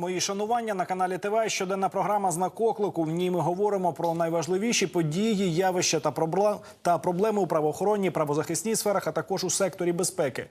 Мої шанування на каналі ТВ. Щоденна програма «Знак оклику». В ній ми говоримо про найважливіші події, явища та та проблеми у правоохоронній, правозахисній сферах, а також у секторі безпеки.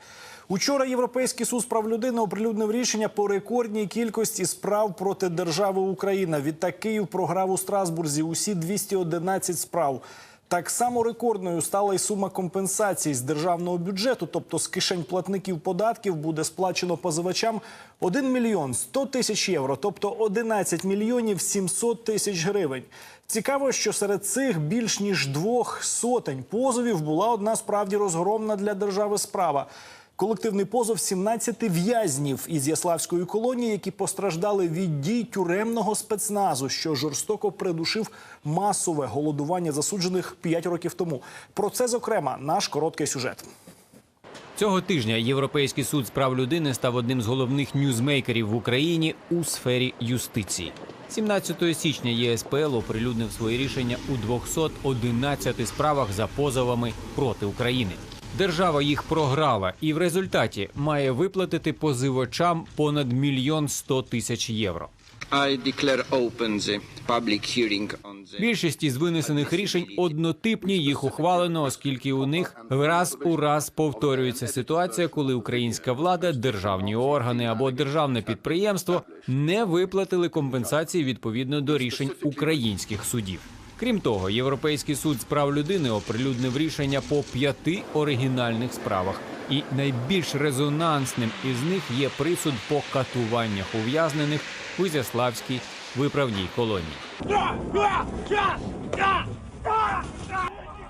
Учора Європейський суд з прав людини оприлюднив рішення по рекордній кількості справ проти держави Україна. Відтак Київ програв у Страсбурзі усі 211 справ. Так само рекордною стала й сума компенсацій з державного бюджету, тобто з кишень платників податків, буде сплачено позивачам 1 мільйон 100 тисяч євро, тобто 11 мільйонів 700 тисяч гривень. Цікаво, що серед цих більш ніж двох сотень позовів була одна справді розгромна для держави справа. Колективний позов 17 в'язнів із Яславської колонії, які постраждали від дій тюремного спецназу, що жорстоко придушив масове голодування засуджених 5 років тому. Про це зокрема наш короткий сюжет. Цього тижня Європейський суд з прав людини став одним з головних ньюзмейкерів в Україні у сфері юстиції. 17 січня ЄСПЛ оприлюднив свої рішення у 211 справах за позовами проти України. Держава їх програла і в результаті має виплатити позивачам понад мільйон сто тисяч євро. Більшість із винесених рішень однотипні. Їх ухвалено, оскільки у них раз у раз повторюється ситуація, коли українська влада, державні органи або державне підприємство не виплатили компенсації відповідно до рішень українських судів. Крім того, Європейський суд з прав людини оприлюднив рішення по п'яти оригінальних справах. І найбільш резонансним із них є присуд по катуваннях ув'язнених у Зяславській виправній колонії.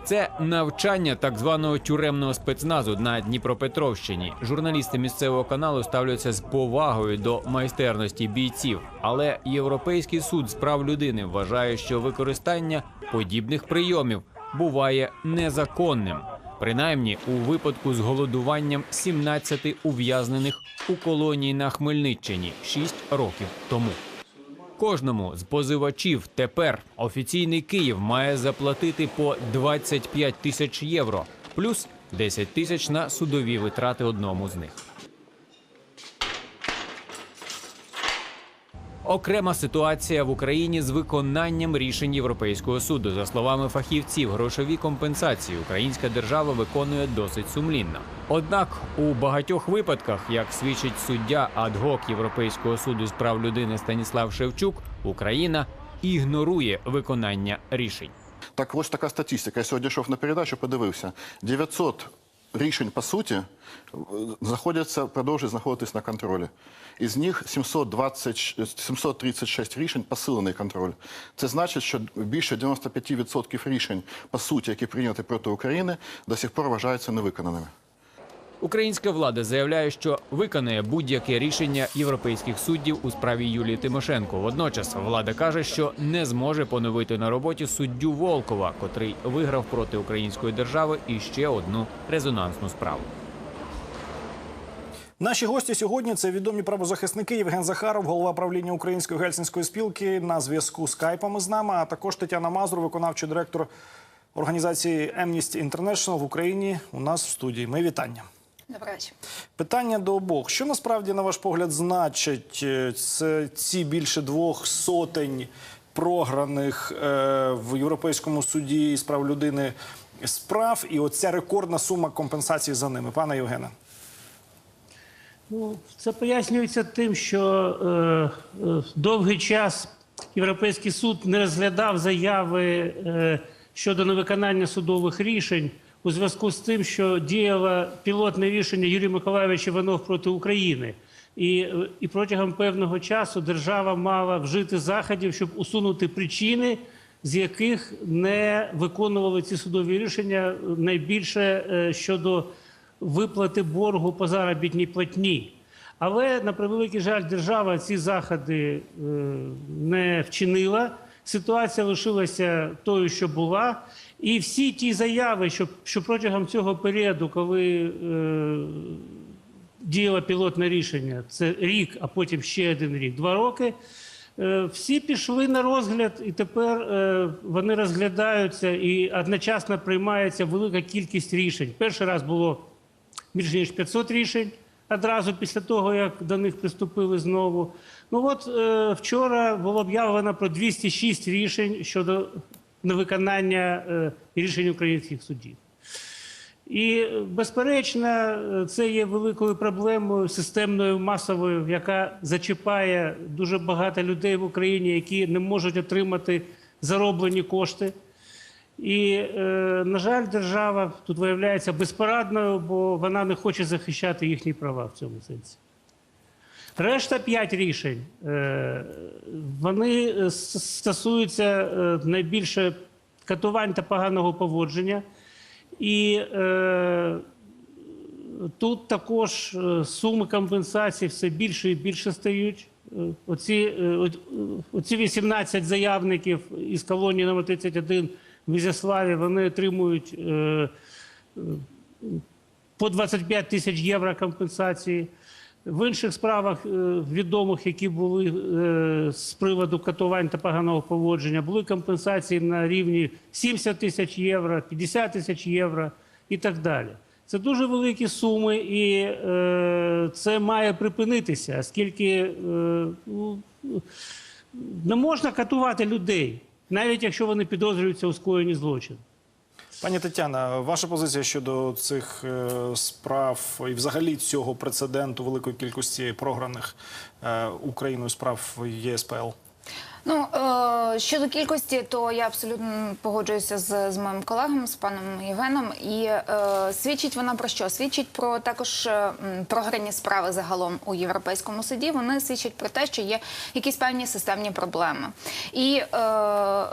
Це навчання так званого тюремного спецназу на Дніпропетровщині. Журналісти місцевого каналу ставляться з повагою до майстерності бійців. Але Європейський суд з прав людини вважає, що використання подібних прийомів буває незаконним. Принаймні у випадку з голодуванням 17 ув'язнених у колонії на Хмельниччині 6 років тому. Кожному з позивачів тепер офіційний Київ має заплатити по 25 тисяч євро, плюс 10 тисяч на судові витрати одному з них. Окрема ситуація в Україні з виконанням рішень Європейського суду. За словами фахівців, грошові компенсації українська держава виконує досить сумлінно. Однак у багатьох випадках, як свідчить суддя адгок Європейського суду з прав людини Станіслав Шевчук, Україна ігнорує виконання рішень. Так ось така статистика. Я сьогодні йшов на передачу, подивився. 900 рішень по суті знаходяться, продовжують знаходитись на контролі. Із них 720, 736 рішень посилений контроль. Це значить, що більше 95% рішень по суті, які прийняті проти України, до сих пор вважаються невиконаними. Українська влада заявляє, що виконає будь-яке рішення європейських суддів у справі Юлії Тимошенко. Водночас влада каже, що не зможе поновити на роботі суддю Волкова, котрий виграв проти української держави і ще одну резонансну справу. Наші гості сьогодні це відомі правозахисники Євген Захаров, голова правління Української гельсінської спілки на зв'язку скайпами з нами, а також Тетяна Мазур, виконавчий директор організації Amnesty International в Україні. У нас в студії. Ми вітання. Добрий вечір. Питання до обох. Що насправді, на ваш погляд, значить е, це ці більше двох сотень програних е, в Європейському суді з прав людини справ і оця рекордна сума компенсації за ними, пане Євгене? Ну, це пояснюється тим, що е, е, довгий час Європейський суд не розглядав заяви е, щодо невиконання судових рішень у зв'язку з тим, що діяло пілотне рішення Юрія Миколайовича Іванов проти України. І, і протягом певного часу держава мала вжити заходів, щоб усунути причини, з яких не виконували ці судові рішення найбільше е, щодо виплати боргу по заробітній платні. Але на превеликий жаль, держава ці заходи е, не вчинила. Ситуація лишилася тою, що була. І всі ті заяви, що, що протягом цього періоду, коли е, діяло пілотне рішення, це рік, а потім ще один рік, два роки. е, Всі пішли на розгляд, і тепер е, вони розглядаються і одночасно приймається велика кількість рішень. Перший раз було більше ніж 500 рішень, одразу після того, як до них приступили знову. Ну от е, вчора було об'явлено про 206 рішень щодо невиконання е, рішень українських судів. І, е, безперечно, це є великою проблемою системною масовою, яка зачіпає дуже багато людей в Україні, які не можуть отримати зароблені кошти. І, е, на жаль, держава тут виявляється безпорадною, бо вона не хоче захищати їхні права в цьому сенсі. Решта п'ять рішень е, вони е, стосуються е, найбільше катувань та поганого поводження. І тут також суми компенсацій все більше і більше стають. Оці, оці 18 заявників із колонії номер 31 в Ізяславі вони отримують по 25 тисяч євро компенсації. В інших справах е, відомих, які були е, з приводу катувань та поганого поводження, були компенсації на рівні 70 тисяч євро, 50 тисяч євро і так далі. Це дуже великі суми, і е, це має припинитися, оскільки ну, не можна катувати людей, навіть якщо вони підозрюються у скоєнні злочину. Пані Тетяна, ваша позиція щодо цих е, справ і взагалі цього прецеденту великої кількості програних е, Україною справ ЄСПЛ? Ну е, щодо кількості, то я абсолютно погоджуюся з, з моїм колегом, з паном Євгеном. І е, свідчить вона про що? Свідчить про також е, програні справи загалом у європейському суді. Вони свідчать про те, що є якісь певні системні проблеми. І, е, е,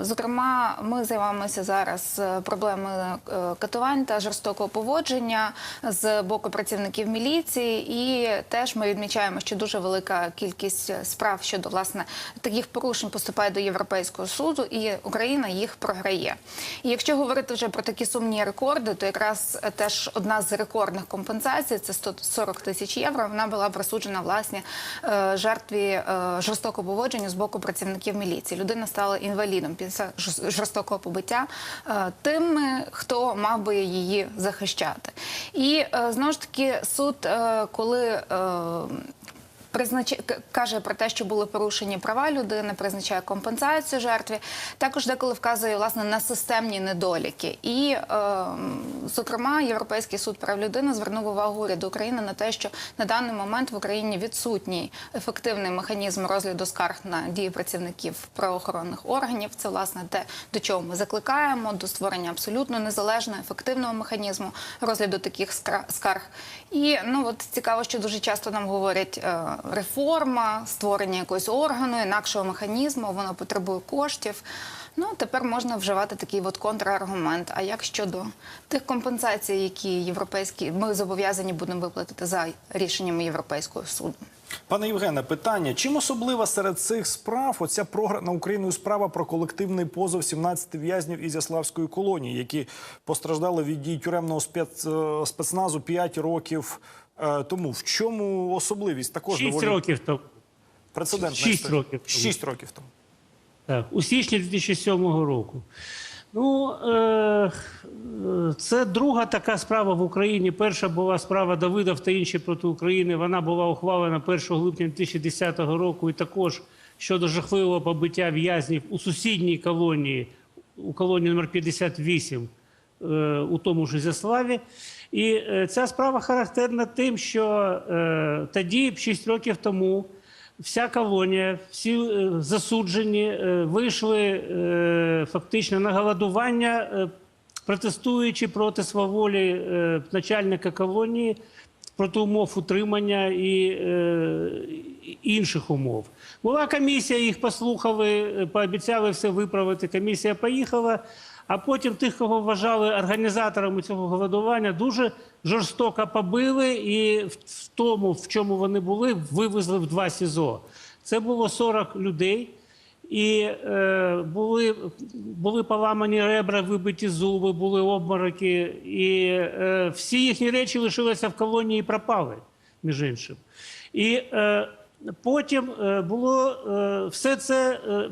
зокрема, ми займаємося зараз е, проблемою е, катувань та жорстокого поводження з боку працівників міліції, і теж ми відмічаємо, що дуже велика кількість справ щодо власне таких порушень поступає до Європейського суду, і Україна їх програє. І якщо говорити вже про такі сумні рекорди, то якраз теж одна з рекордних компенсацій це 140 тисяч євро. Вона була присуджена власне е, жертві е, жорстокого поводження з боку працівників міліції. Людина стала інвалідом після жорстокого побиття е, тими, хто мав би її захищати. І знову ж таки суд, коли признач... каже про те, що були порушені права людини, призначає компенсацію жертві. Також деколи вказує власне на системні недоліки. І, е, зокрема, Європейський суд прав людини звернув увагу уряду України на те, що на даний момент в Україні відсутній ефективний механізм розгляду скарг на дії працівників правоохоронних органів. Це власне те, до чого ми закликаємо до створення абсолютно незалежного ефективного механізму розгляду таких скарг. І ну от цікаво, що дуже часто нам говорять е, реформа, створення якогось органу, інакшого механізму, воно потребує коштів. Ну тепер можна вживати такий от контраргумент. А як щодо тих компенсацій, які європейські ми зобов'язані будемо виплатити за рішеннями Європейського суду? Пане Євгене, питання: чим особлива серед цих справ оця програна Україною справа про колективний позов 17 в'язнів із Яславської колонії, які постраждали від дій тюремного е, спецназу 5 років е, тому? В чому особливість? Також Шість доволі років тому. прецедентна шість років тому. Шість років тому. Так, у січні 2007 року. Ну, е, це друга така справа в Україні. Перша була справа Давидов та інші проти України. Вона була ухвалена 1 липня 2010 року. І також щодо жахливого побиття в'язнів у сусідній колонії, у колонії номер 58 е, у тому ж Ізяславі. І е, ця справа характерна тим, що е, тоді, 6 років тому, вся колонія, всі е, засуджені е, вийшли е, фактично на голодування, е, протестуючи проти сваволі е, начальника колонії, проти умов утримання і е, інших умов. Була комісія, їх послухали, е, пообіцяли все виправити. Комісія поїхала. А потім тих, кого вважали організаторами цього голодування, дуже жорстоко побили і в тому, в чому вони були, вивезли в два СІЗО. Це було 40 людей, і е, були, були поламані ребра, вибиті зуби, були обмороки, і е, всі їхні речі лишилися в колонії і пропали, між іншим. І е, потім е, було е, все це. Е,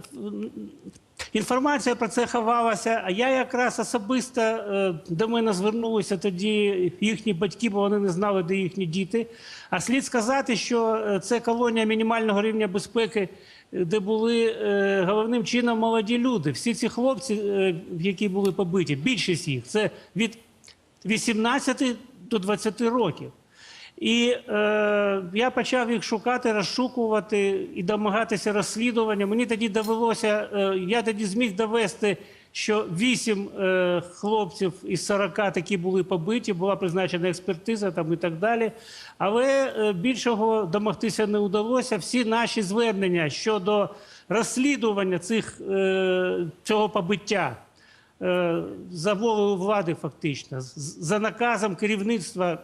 Інформація про це ховалася, а я якраз особисто е, до мене звернулися тоді їхні батьки, бо вони не знали, де їхні діти. А слід сказати, що е, це колонія мінімального рівня безпеки, е, де були головним чином молоді люди. Всі ці хлопці, е, які були побиті, більшість їх це від 18 до 20 років. І е, я почав їх шукати, розшукувати і домагатися розслідування. Мені тоді довелося, е, я тоді зміг довести, що вісім е, хлопців із 40 такі були побиті, була призначена експертиза там і так далі. Але е, більшого домогтися не вдалося. Всі наші звернення щодо розслідування цих, е, цього побиття е, за волею влади, фактично, за наказом керівництва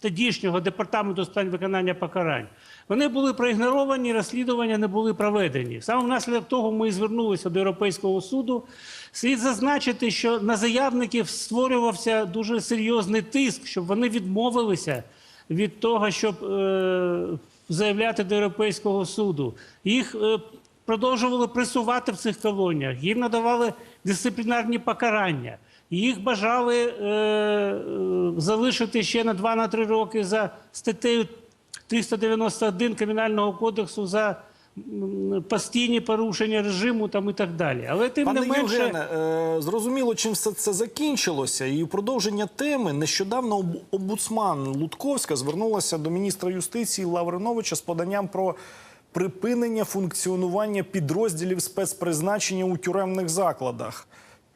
тодішнього департаменту з питань виконання покарань. Вони були проігноровані, розслідування не були проведені. Саме внаслідок того ми звернулися до Європейського суду. Слід зазначити, що на заявників створювався дуже серйозний тиск, щоб вони відмовилися від того, щоб е, заявляти до Європейського суду. Їх е, продовжували пресувати в цих колоніях, їм надавали дисциплінарні покарання. Їх бажали е, е, залишити ще на 2-3 роки за статтею 391 Кримінального кодексу за постійні порушення режиму там і так далі. Але тим Пане не менше. Євгене, е, зрозуміло, чим все це закінчилося. І в продовження теми нещодавно об- омбудсман Лутковська звернулася до міністра юстиції Лавриновича з поданням про припинення функціонування підрозділів спецпризначення у тюремних закладах.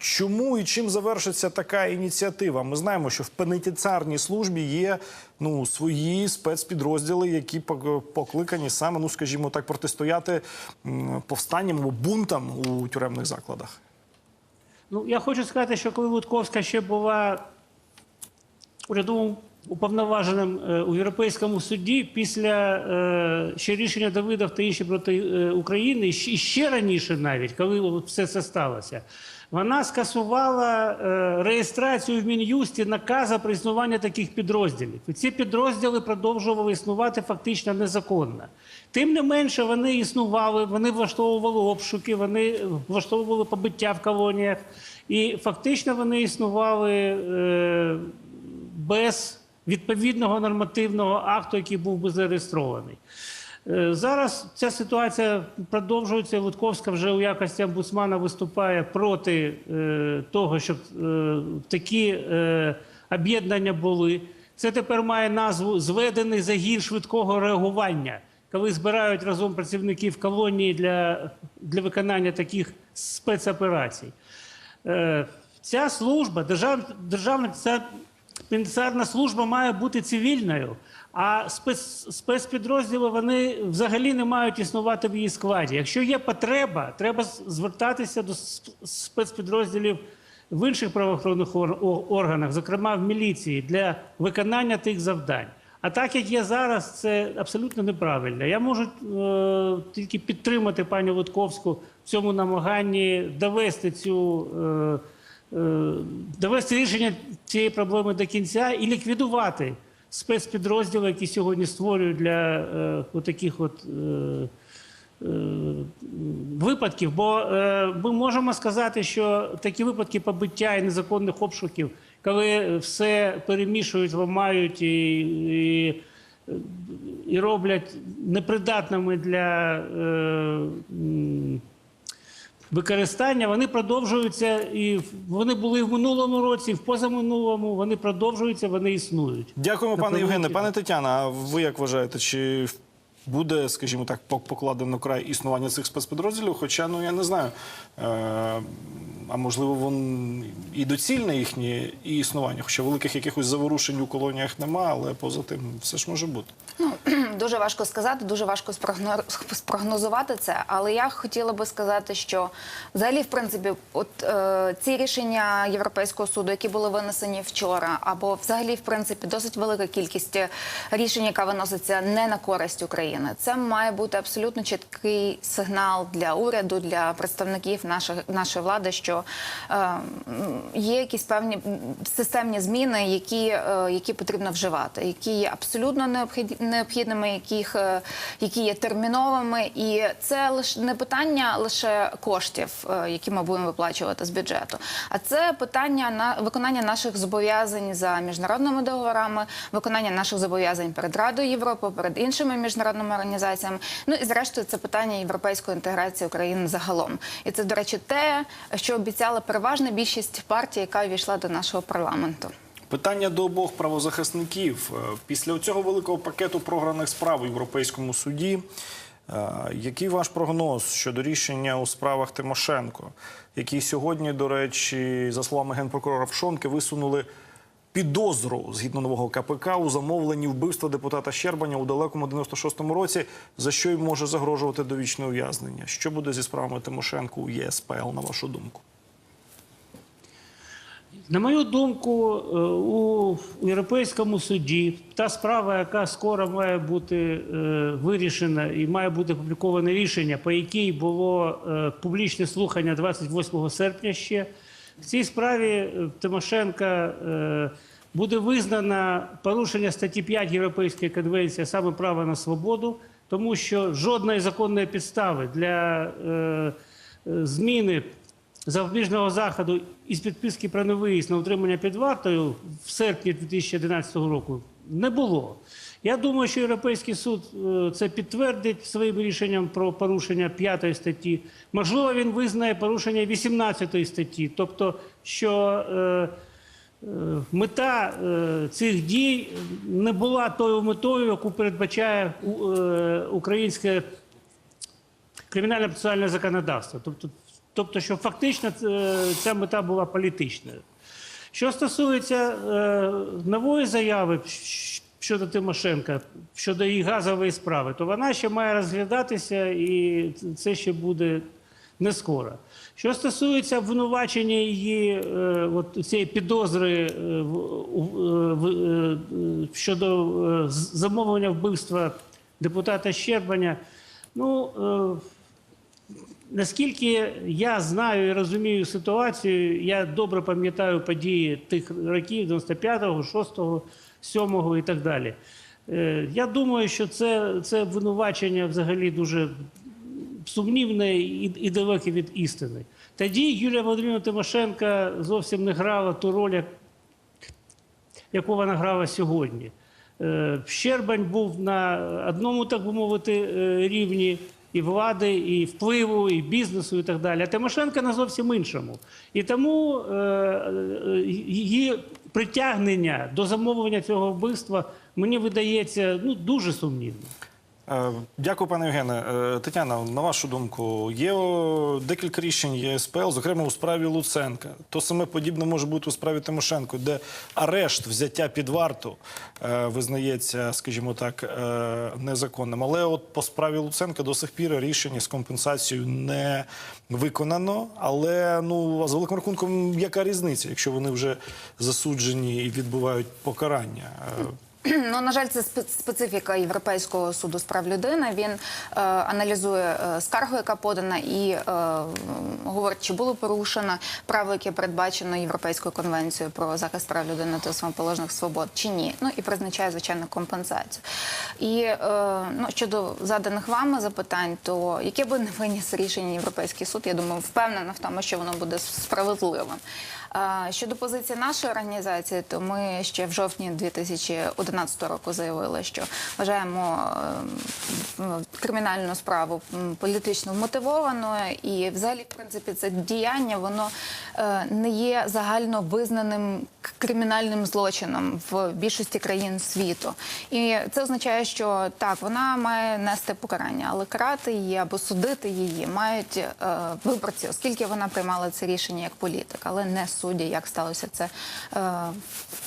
Чому і чим завершиться така ініціатива? Ми знаємо, що в пенітенціарній службі є ну свої спецпідрозділи, які покликані саме, ну скажімо так, протистояти повстанням або бунтам у тюремних закладах. Ну, я хочу сказати, що коли Лутковська ще була урядовим уповноваженим е, у Європейському суді, після е, ще рішення Давидов та інші проти е, України, і ще- раніше навіть, коли все це сталося, вона скасувала е, реєстрацію в Мін'юсті наказу про існування таких підрозділів. І ці підрозділи продовжували існувати фактично незаконно. Тим не менше, вони існували, вони влаштовували обшуки, вони влаштовували побиття в колоніях, і фактично вони існували е, без відповідного нормативного акту, який був би зареєстрований. Е, Зараз ця ситуація продовжується. Лутковська вже у якості омбудсмана виступає проти е, того, щоб е, такі об'єднання були. Це тепер має назву зведений загін швидкого реагування, коли збирають разом працівників колонії для, для виконання таких спецоперацій. Ця служба, держав, державна ця пенітенціарна служба має бути цивільною, а спец, спецпідрозділи вони взагалі не мають існувати в її складі. Якщо є потреба, треба звертатися до спецпідрозділів в інших правоохоронних органах, зокрема в міліції, для виконання тих завдань. А так як є зараз, це абсолютно неправильно. Я можу е, тільки підтримати пані Лутковську в цьому намаганні довести цю. Е, е, довести рішення цієї проблеми до кінця і ліквідувати спецпідрозділи, які сьогодні створюють для е, отаких от. Е, е, Випадків, бо е, ми можемо сказати, що такі випадки побиття і незаконних обшуків, коли все перемішують, ламають і, і, і роблять непридатними для е, використання, вони продовжуються і вони були і в минулому році, і в позаминулому. Вони продовжуються, вони існують. Дякуємо, пане Євгене. Пане Тетяна, а ви як вважаєте, чи буде, скажімо так, пок- покладено край існування цих спецпідрозділів? Хоча, ну я не знаю. Е- а можливо, вон і доцільне їхнє і існування, хоча великих якихось заворушень у колоніях нема, але поза тим все ж може бути. Дуже важко сказати, дуже важко спрогно- спрогнозувати це. Але я хотіла би сказати, що взагалі, в принципі, от е, ці рішення Європейського суду, які були винесені вчора, або взагалі, в принципі, досить велика кількість рішень, яка виноситься не на користь України. Це має бути абсолютно чіткий сигнал для уряду, для представників нашої нашої влади, що е, є якісь певні системні зміни, які, е, які потрібно вживати, які є абсолютно необхідними, яких е, які є терміновими, і це лише не питання лише коштів, які ми будемо виплачувати з бюджету, а це питання на виконання наших зобов'язань за міжнародними договорами, виконання наших зобов'язань перед Радою Європи, перед іншими міжнародними організаціями. Ну і зрештою, це питання європейської інтеграції України загалом. І це, до речі, те, що обіцяла переважна більшість партій, яка увійшла до нашого парламенту. Питання до обох правозахисників. Е, Після цього великого пакету програних справ у Європейському суді. е, Який ваш прогноз щодо рішення у справах Тимошенко, які сьогодні, до речі, за словами генпрокурора Пшонки, висунули підозру згідно нового КПК у замовленні вбивства депутата Щербаня у далекому 96-му році, за що й може загрожувати довічне ув'язнення? Що буде зі справами Тимошенко у ЄСПЛ, на вашу думку? На мою думку, е, у Європейському суді та справа, яка скоро має бути е, вирішена і має бути опубліковане рішення, по якій було е, публічне слухання 28 серпня ще, в цій справі Тимошенка буде визнано порушення статті 5 Європейської конвенції, саме право на свободу, тому що жодної законної підстави для зміни запобіжного заходу із підписки про невиїзд на утримання під вартою в серпні 2011 року не було. Я думаю, що Європейський суд е, це підтвердить своїм рішенням про порушення 5 статті. Можливо, він визнає порушення 18 статті, тобто, що е, е, мета цих дій не була тою метою, яку передбачає українське кримінальне процесуальне законодавство. Тобто, тобто, що фактично е, ця мета була політичною. Що стосується е, нової заяви щодо Тимошенка, щодо її газової справи, то вона ще має розглядатися і це ще буде не скоро. Що стосується обвинувачення її е, от цієї підозри щодо замовлення вбивства депутата Щербаня, ну. Наскільки я знаю і розумію ситуацію, я добре пам'ятаю події тих років 95-го, 6-го, 7-го і так далі. Е, Я думаю, що це, це обвинувачення взагалі дуже сумнівне і, і далеке від істини. Тоді Юлія Володимирівна Тимошенка зовсім не грала ту роль, яку вона грала сьогодні. Е, Щербань був на одному, так би мовити, е, рівні і влади, і впливу, і бізнесу, і так далі. А Тимошенка на зовсім іншому. І тому е, е, її притягнення до замовлення цього вбивства мені видається ну, дуже сумнівним. Е, Дякую, пане Євгене. Е, Тетяна, на вашу думку, є декілька рішень ЄСПЛ, зокрема у справі Луценка. То саме подібне може бути у справі Тимошенко, де арешт, взяття під варту е, визнається, скажімо так, незаконним. Але от по справі Луценка до сих пір рішення з компенсацією не виконано. Але ну з великим рахунком, яка різниця, якщо вони вже засуджені і відбувають покарання? Ну, на жаль, це специфіка Європейського суду з прав людини. Він е, аналізує е, скаргу, яка подана, і е, говорить, чи було порушено право, яке передбачено Європейською конвенцією про захист прав людини та основоположних свобод, чи ні. Ну і призначає звичайно компенсацію. І е, ну, щодо заданих вами запитань, то яке би не виніс рішення Європейський суд, я думаю, впевнена в тому, що воно буде справедливим. Щодо позиції нашої організації, то ми ще в жовтні 2011 року заявили, що вважаємо е, кримінальну справу політично вмотивованою, і взагалі, в принципі, це діяння воно е, не є загально визнаним кримінальним злочином в більшості країн світу. І це означає, що так вона має нести покарання, але карати її або судити її мають е, виборці, оскільки вона приймала це рішення як політик, але не судді, як сталося це е,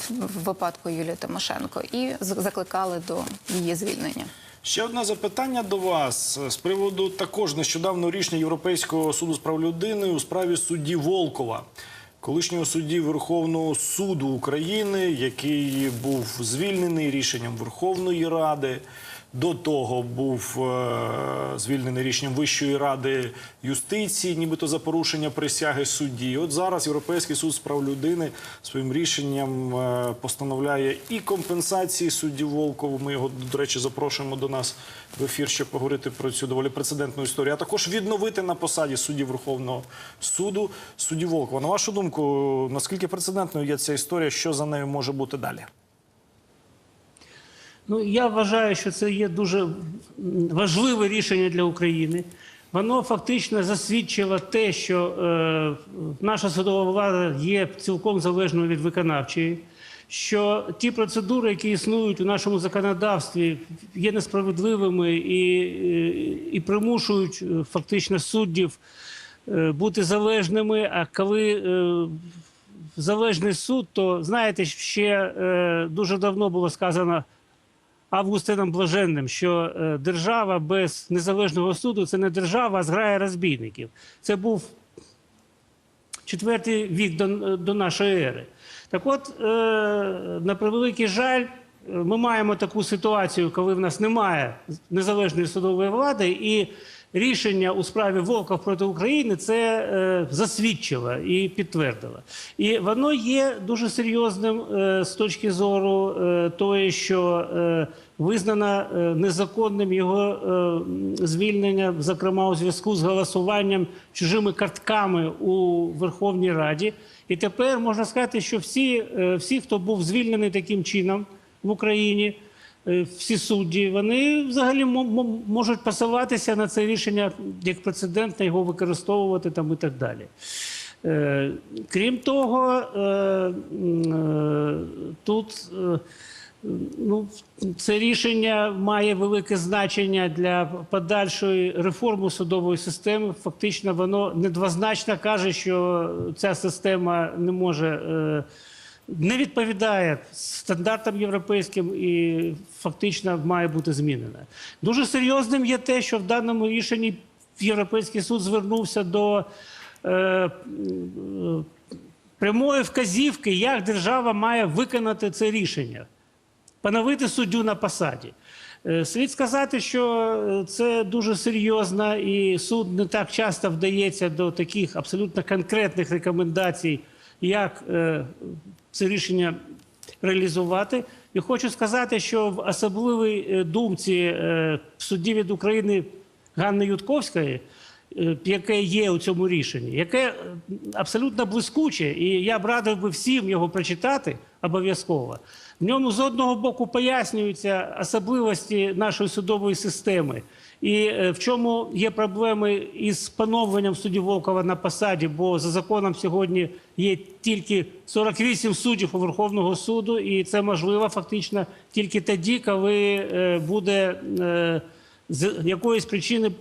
в випадку Юлії Тимошенко, і закликали до її звільнення. Ще одне запитання до вас з приводу також нещодавнього рішення Європейського суду з прав людини у справі судді Волкова, колишнього судді Верховного суду України, який був звільнений рішенням Верховної Ради. До того був е, звільнений рішенням Вищої ради юстиції, нібито за порушення присяги судді. От зараз Європейський суд з прав людини своїм рішенням е, постановляє і компенсації судді Волкову. Ми його, до речі, запрошуємо до нас в ефір, щоб поговорити про цю доволі прецедентну історію. А також відновити на посаді судді Верховного суду судді Волкова. На вашу думку, наскільки прецедентною є ця історія? Що за нею може бути далі? Ну, я вважаю, що це є дуже важливе рішення для України. Воно фактично засвідчило те, що е, наша судова влада є цілком залежною від виконавчої, що ті процедури, які існують у нашому законодавстві, є несправедливими і, і, примушують е, фактично суддів е, бути залежними. А коли е, залежний суд, то знаєте, ще е, дуже давно було сказано. Августином Блаженним, що е, держава без незалежного суду це не держава, а зграя розбійників. Це був четвертий вік до, до нашої ери. Так от, е, на превеликий жаль, е, ми маємо таку ситуацію, коли в нас немає незалежної судової влади, і рішення у справі Волков проти України це е, засвідчило і підтвердило. І воно є дуже серйозним е, з точки зору е, тої, що е, визнано е, незаконним його е, звільнення, зокрема у зв'язку з голосуванням чужими картками у Верховній Раді. І тепер можна сказати, що всі, е, всі хто був звільнений таким чином в Україні, всі судді, вони взагалі мо- мо- можуть посилатися на це рішення як прецедентне, його використовувати там і так далі. Е, Крім того, е, е, тут е, ну, це рішення має велике значення для подальшої реформи судової системи. Фактично, воно недвозначно каже, що ця система не може. Е, Не відповідає стандартам європейським і фактично має бути змінена. Дуже серйозним є те, що в даному рішенні Європейський суд звернувся до е, прямої вказівки, як держава має виконати це рішення поновити суддю на посаді. Е, Слід сказати, що е, це дуже серйозно, і суд не так часто вдається до таких абсолютно конкретних рекомендацій, як е, це рішення реалізувати. І хочу сказати, що в особливій е, думці е, судді від України Ганни Ютковської, яке є у цьому рішенні, яке абсолютно блискуче, і я б радив би всім його прочитати обов'язково. В ньому з одного боку пояснюються особливості нашої судової системи, і е, в чому є проблеми із поновленням судді Волкова на посаді, бо за законом сьогодні є тільки 48 суддів у Верховного суду, і це можливо фактично тільки тоді, коли е, буде. З якоїсь причини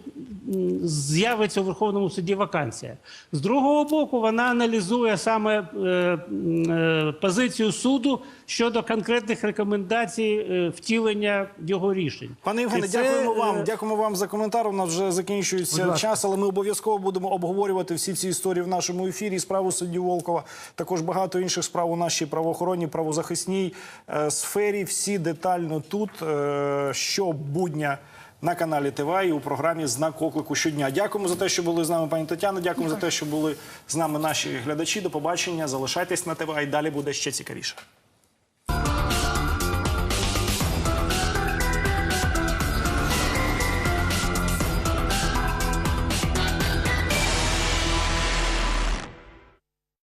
з'явиться у Верховному суді вакансія. З другого боку, вона аналізує саме е, е, позицію суду щодо конкретних рекомендацій е, втілення його рішень. Пане Євгене, це, дякуємо вам. Дякуємо вам за коментар. У нас вже закінчується час, але ми обов'язково будемо обговорювати всі ці історії в нашому ефірі. Справу судді Волкова, також багато інших справ у нашій правоохоронній, правозахисній сфері. Всі детально тут е, щобудня на каналі ТВА і у програмі Знак оклику щодня. Дякуємо за те, що були з нами, пані Тетяна. Дякуємо за те, що були з нами наші глядачі. До побачення. Залишайтесь на ТВА і далі буде ще цікавіше.